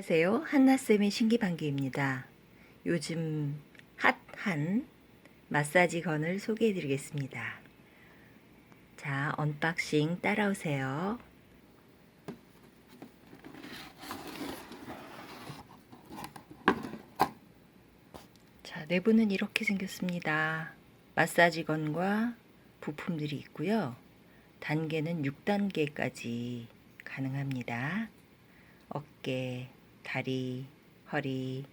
안녕하세요. 한나쌤의 신기방기입니다. 요즘 핫한 마사지 건을 소개해 드리겠습니다. 자, 언박싱 따라오세요. 자, 내부는 이렇게 생겼습니다. 마사지 건과 부품들이 있고요. 단계는 6단계까지 가능합니다. 어깨, 다리, 허리.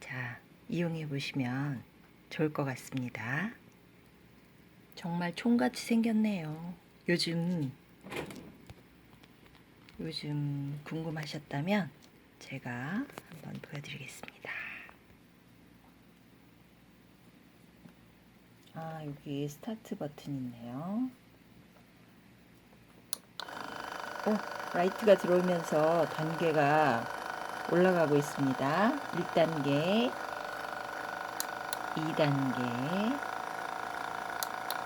자, 이용해 보시면 좋을 것 같습니다. 정말 총같이 생겼네요. 요즘, 요즘 궁금하셨다면 제가 한번 보여드리겠습니다. 아, 여기 스타트 버튼 있네요. 어, 라이트가 들어오면서 단계가 올라가고 있습니다. 1단계, 2단계,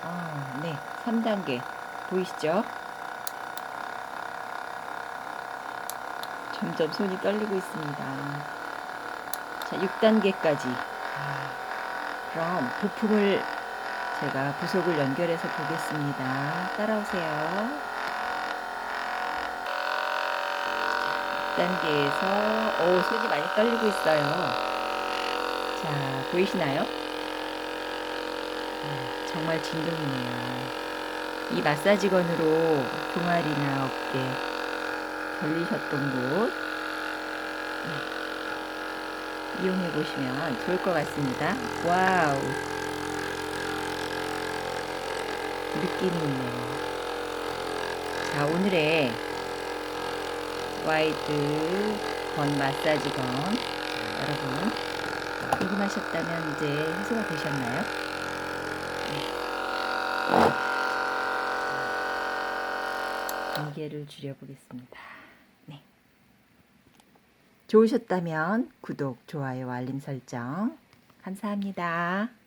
아, 네, 3단계 보이시죠? 점점 손이 떨리고 있습니다. 자, 6단계까지. 아, 그럼 부품을 제가 부속을 연결해서 보겠습니다. 따라오세요. 단계에서 오 손이 많이 떨리고 있어요. 자 보이시나요? 아, 정말 진동이네요. 이 마사지건으로 종아리나 어깨 걸리셨던 곳 네, 이용해 보시면 좋을 것 같습니다. 와우 느낌이 있네요. 자 오늘의 와이드 건 마사지 건 자, 여러분 궁금하셨다면 이제 해소가 되셨나요? 네. 공개를 줄여보겠습니다. 네. 좋으셨다면 구독, 좋아요, 알림 설정 감사합니다.